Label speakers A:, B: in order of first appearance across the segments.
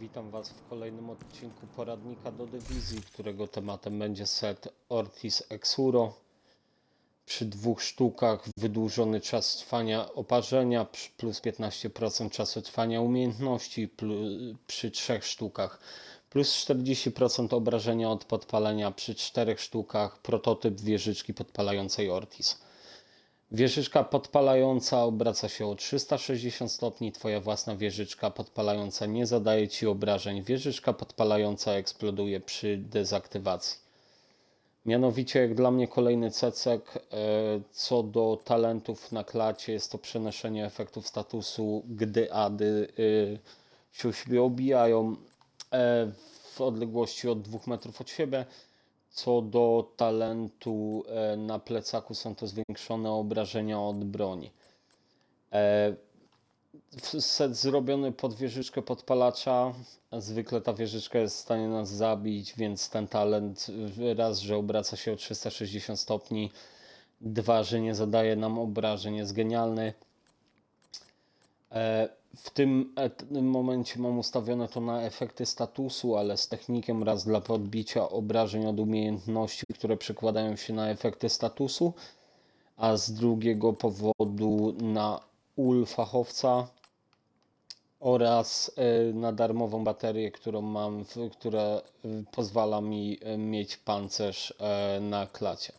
A: Witam Was w kolejnym odcinku poradnika do dywizji, którego tematem będzie set Ortiz Exuro. Przy dwóch sztukach wydłużony czas trwania oparzenia plus 15% czasu trwania umiejętności, przy trzech sztukach plus 40% obrażenia od podpalenia przy czterech sztukach prototyp wieżyczki podpalającej Ortiz. Wieżyczka podpalająca obraca się o 360 stopni. Twoja własna wieżyczka podpalająca nie zadaje ci obrażeń. Wieżyczka podpalająca eksploduje przy dezaktywacji. Mianowicie, jak dla mnie, kolejny cecek. e, Co do talentów na klacie, jest to przenoszenie efektów statusu, gdy ady się siebie obijają e, w odległości od 2 metrów od siebie. Co do talentu e, na plecaku są to zwiększone obrażenia od broni. E, Set zrobiony pod wieżyczkę podpalacza. Zwykle ta wieżyczka jest w stanie nas zabić, więc ten talent raz, że obraca się o 360 stopni, dwa, że nie zadaje nam obrażeń, jest genialny. E, W tym et- momencie mam ustawione to na efekty statusu, ale z technikiem raz dla podbicia obrażeń od umiejętności, które przekładają się na efekty statusu, a z drugiego powodu na ul fachowca oraz e, na darmową baterię, którą mam, która e, pozwala mi e, mieć pancerz e, na klacie.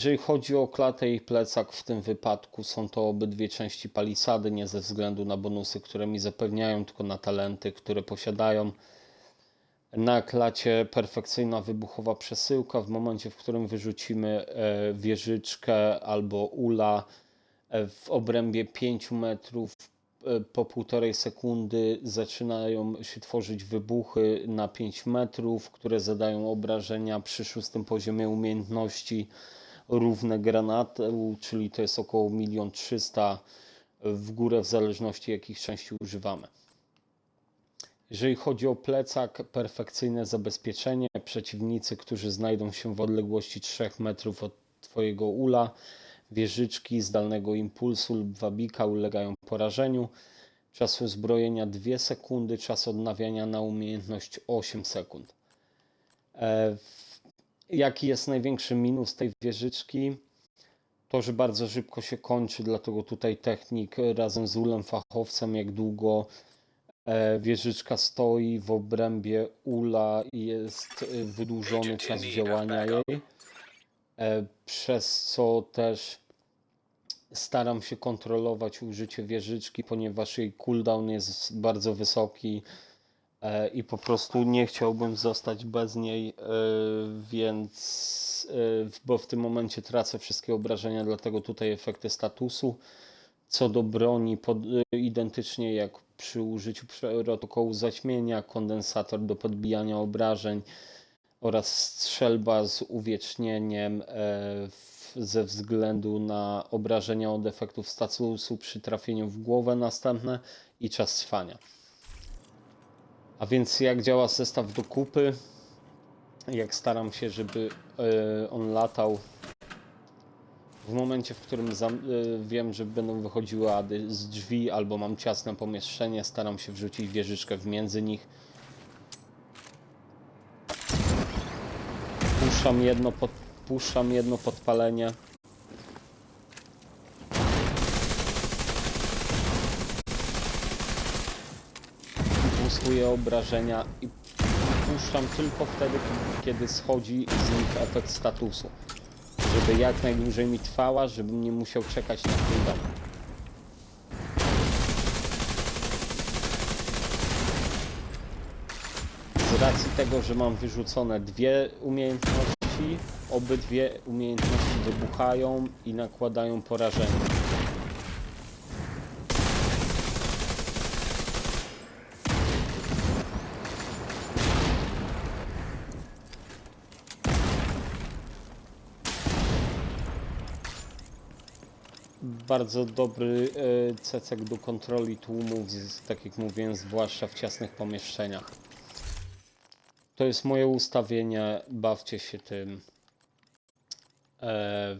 A: Jeżeli chodzi o klatę i plecak, w tym wypadku są to obydwie części palisady, nie ze względu na bonusy, które mi zapewniają, tylko na talenty, które posiadają. Na klacie perfekcyjna wybuchowa przesyłka. W momencie, w którym wyrzucimy e, wieżyczkę albo ula e, w obrębie 5 metrów, e, po półtorej sekundy zaczynają się tworzyć wybuchy na 5 metrów, które zadają obrażenia przy szóstym poziomie umiejętności równe granatu, czyli to jest około 1 300 w górę, w zależności jakich części używamy. Jeżeli chodzi o plecak, perfekcyjne zabezpieczenie. Przeciwnicy, którzy znajdą się w odległości 3 metrów od Twojego ula, wieżyczki zdalnego impulsu lub wabika ulegają porażeniu. Czas uzbrojenia 2 sekundy, czas odnawiania na umiejętność 8 sekund. E, Jaki jest największy minus tej wieżyczki? To, że bardzo szybko się kończy, dlatego tutaj technik razem z ulem fachowcem, jak długo e, wieżyczka stoi w obrębie ula i jest e, wydłużony czas działania jej, e, przez co też staram się kontrolować użycie wieżyczki, ponieważ jej cooldown jest bardzo wysoki i po prostu nie chciałbym zostać bez niej, e, więc e, bo w tym momencie tracę wszystkie obrażenia, dlatego tutaj efekty statusu. Co do broni, pod, e, identycznie jak przy użyciu protokołu zaćmienia, kondensator do podbijania obrażeń oraz strzelba z uwiecznieniem e, w, ze względu na obrażenia od efektów statusu przy trafieniu w głowę następne i czas trwania. A więc jak działa zestaw do kupy? Jak staram się, żeby e, on latał w momencie, w którym e, wiem, że będą wychodziły ady z drzwi albo mam ciasne pomieszczenie, staram się wrzucić wieżyczkę w między nich. Puszczam jedno, pod, puszczam jedno podpalenie. Boostuję obrażenia i puszczam tylko wtedy, kiedy schodzi z nich efekt statusu. Żeby jak najdłużej mi trwała, żebym nie musiał czekać na cooldown. Z racji tego, że mam wyrzucone dwie umiejętności, obydwie umiejętności wybuchają i nakładają porażenie. Bardzo dobry e, cecek do kontroli tłumów, tak jak mówiłem, zwłaszcza w ciasnych pomieszczeniach. To jest moje ustawienie, bawcie się tym. E,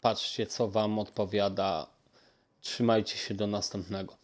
A: patrzcie, co Wam odpowiada. Trzymajcie się do następnego.